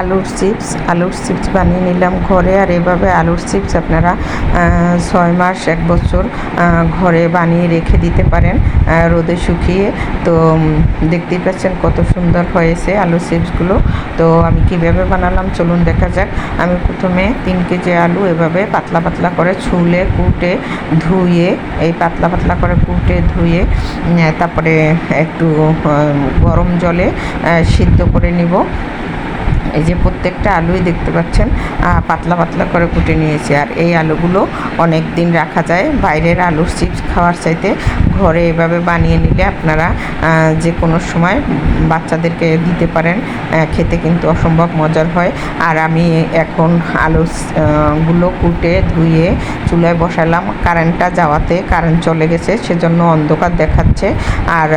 আলুর চিপস আলুর চিপস বানিয়ে নিলাম ঘরে। আর এভাবে আলুর চিপস আপনারা ছয় মাস, এক বছর ঘরে বানিয়ে রেখে দিতে পারেন রোদে শুকিয়ে। তো দেখতেই পাচ্ছেন কত সুন্দর হয়েছে আলুর চিপসগুলো। তো, আমি কীভাবে বানালাম? চলুন দেখা যাক। আমি প্রথমে তিন কেজি আলু এভাবে পাতলা পাতলা করে ছুলে, কুটে, ধুয়ে, এই পাতলা পাতলা করে কুটে, ধুয়ে তারপরে একটু গরম জলে সিদ্ধ করে নিব। এই যে প্রত্যেকটা আলুই দেখতে পাচ্ছেন পাতলা পাতলা করে কুটে নিয়েছি। আর এই আলুগুলো অনেক দিন রাখা যায়। বাইরের আলুর চিপস খাওয়ার চাইতে ঘরে এভাবে বানিয়ে নিলে আপনারা যে কোনো সময় বাচ্চাদেরকে দিতে পারেন খেতে কিন্তু অসম্ভব মজার হয়। আর আমি এখন আলু গুলো কুটে ধুয়ে চুলায় বসালাম। কারেন্টটা যাওয়াতে কারেন্ট চলে গেছে, সেজন্য অন্ধকার দেখাচ্ছে। আর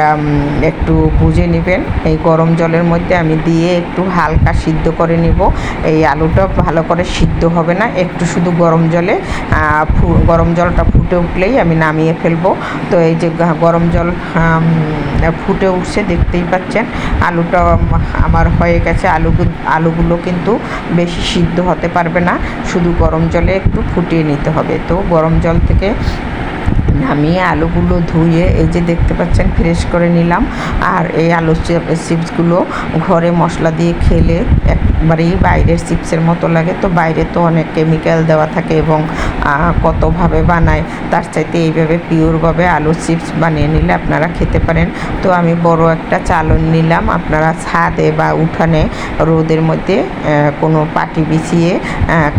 একটু বুঝে নেবেন, এই গরম জলের মধ্যে আমি দিয়ে একটু হালকা সিদ্ধ করে নিব। এই আলুটা ভালো করে সিদ্ধ হবে না, একটু শুধু গরম জলে গরম জলটা ফুটে উঠলেই আমি নামিয়ে ফেলব। তো এই যে গরম জল ফুটে উঠছে, দেখতেই পাচ্ছেন, আলুটা আমার হয়ে গেছে। আলু, আলুগুলো কিন্তু বেশি সিদ্ধ হতে পারবে না, শুধু গরম জলে একটু ফুটিয়ে নিতে হবে। তো গরম জল থেকে নামিয়ে আলুগুলো ধুয়ে এই যে দেখতে পাচ্ছেন ফ্রেশ করে নিলাম। আর এই আলু চিপসগুলো ঘরে মশলা দিয়ে খেলে একবারেই বাইরের চিপসের মতো লাগে। তো বাইরে তো অনেক কেমিক্যাল দেওয়া থাকে এবং কতভাবে বানায়, তার চাইতে এইভাবে পিওরভাবে আলু চিপস বানিয়ে নিলে আপনারা খেতে পারেন। তো আমি বড় একটা চালন নিলাম। আপনারা ছাদে বা উঠানে রোদের মধ্যে কোনো পাটি বিছিয়ে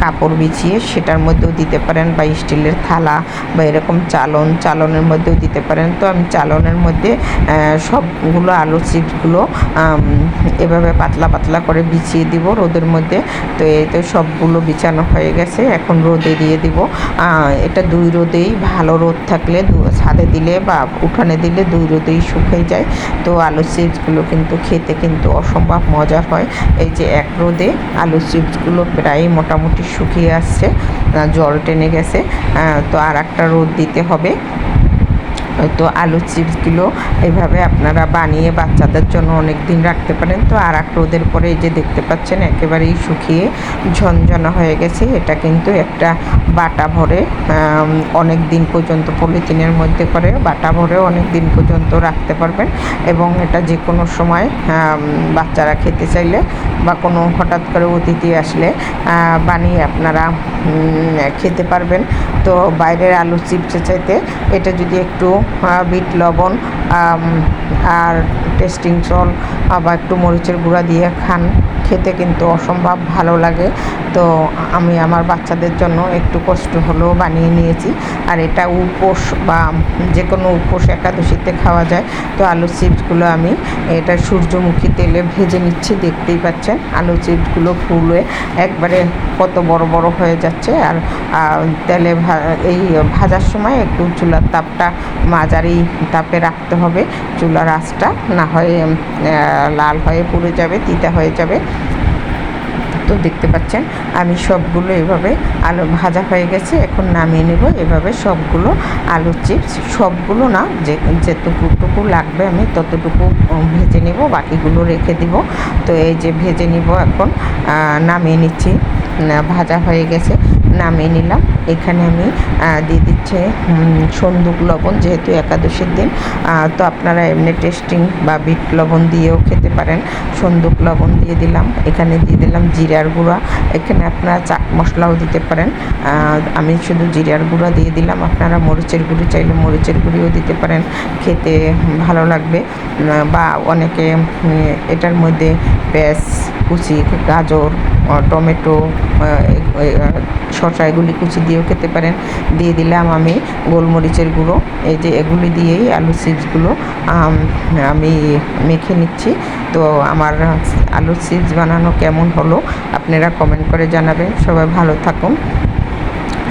কাপড় বিছিয়ে সেটার মধ্যেও দিতে পারেন বা স্টিলের থালা বা এরকম চালন চালনের মধ্যেও দিতে পারেন। তো আমি চালনের মধ্যে সবগুলো আলু চিপসগুলো এভাবে পাতলা পাতলা করে বিছিয়ে দিব রোদের মধ্যে। তো এই তো সবগুলো বিছানো হয়ে গেছে, এখন রোদে দিয়ে দিব। এটা দুই রোদেই ভালো রোদ থাকলে ছাদে দিলে বা উঠানে দিলে দুই রোদেই শুকিয়ে যায়। তো আলু চিপসগুলো কিন্তু খেতে কিন্তু অসম্ভব মজার হয়। এই যে এক রোদে আলু চিপসগুলো প্রায় মোটামুটি শুকিয়ে আসছে জল টেনে গেছে। তো আর একটা রোদ দিতে হবে। তো আলু চিপসগুলো এভাবে আপনারা বানিয়ে বাচ্চাদের জন্য অনেক দিন রাখতে পারেন। তো আর এক রোদের পরে এই যে দেখতে পাচ্ছেন, একেবারেই শুকিয়ে ঝনঝনা হয়ে গেছে। এটা কিন্তু একটা বাটা ভরে অনেক দিন পর্যন্ত পলিথিনের মধ্যে করে বাটা ভরে অনেক দিন পর্যন্ত রাখতে পারবেন। এবং এটা যে কোনো সময় বাচ্চারা খেতে চাইলে বা কোনো হঠাৎ করে অতিথি আসলে বানিয়ে আপনারা খেতে পারবেন। তো বাইরের আলু চিপসের চাইতে, এটা যদি একটু বিট, লবণ আর টেস্টিং সল বা একটু মরিচের গুঁড়া দিয়ে খান, খেতে কিন্তু অসম্ভব ভালো লাগে। তো আমি আমার বাচ্চাদের জন্য একটু কষ্ট হলেও বানিয়ে নিয়েছি। আর এটা উপোস বা যে কোনো উপোস একাদশীতে খাওয়া যায়। তো আলু চিপসগুলো আমি, এটা সূর্যমুখী তেলে ভেজে নিচ্ছি, দেখতেই পাচ্ছেন। আলু চিপসগুলো ফুলে একবারে কত বড় বড় হয়ে যাচ্ছে আর তেলে এই ভাজার সময় একটু চুলার তাপটা মাঝারি তাপে রাখতে হবে। চুলার আঁচটা না হয় লাল হয়ে পুড়ে যাবে, তিতা হয়ে যাবে। তো দেখতে পাচ্ছেন, আমি সবগুলো এভাবে আলু ভাজা হয়ে গেছে, এখন নামিয়ে নেব। এভাবে সবগুলো আলু চিপস, সবগুলো না, যে, যেটুকুটুকু লাগবে আমি ততটুকু ভেজে নেব, বাকিগুলো রেখে দিব। তো এই যে ভেজে নিব এখন নামিয়ে নিচ্ছি। ভাজা হয়ে গেছে নামিয়ে নিলাম। এখানে আমি দিয়ে দিচ্ছে সন্দুক লবণ যেহেতু একাদশীর দিন তো আপনারা এমনি টেস্টিং বা বিট লবণ দিয়েও খেতে পারেন। সন্দুক লবণ দিয়ে দিলাম, এখানে দিয়ে দিলাম জিরার গুঁড়া। এখানে আপনারা চাট মশলাও দিতে পারেন। আমি শুধু জিরার গুঁড়া দিয়ে দিলাম, আপনারা মরিচের গুঁড়ি চাইলে মরিচের গুঁড়িও দিতে পারেন, খেতে ভালো লাগবে। বা অনেকে এটার মধ্যে পেঁয়াজ, কুচি, গাজর টমেটো শসা, এগুলি কুচি দিয়েও খেতে পারেন। দিয়ে দিলাম আমি গোলমরিচের গুঁড়ো। এই যে এগুলি দিয়েই আলু চিপসগুলো, আমি মেখে নিচ্ছি। তো আমার আলু চিপস বানানো কেমন হলো আপনারা কমেন্ট করে জানাবেন। সবাই ভালো থাকুন।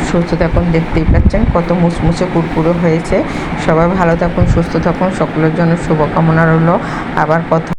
সুস্থ থাকুন, দেখতেই পাচ্ছেন কত মুচমুচে কুরকুরে হয়েছে। সবাই ভালো থাকুন, সুস্থ থাকুন, সকলের জন্য শুভকামনা রইল। আবার কথা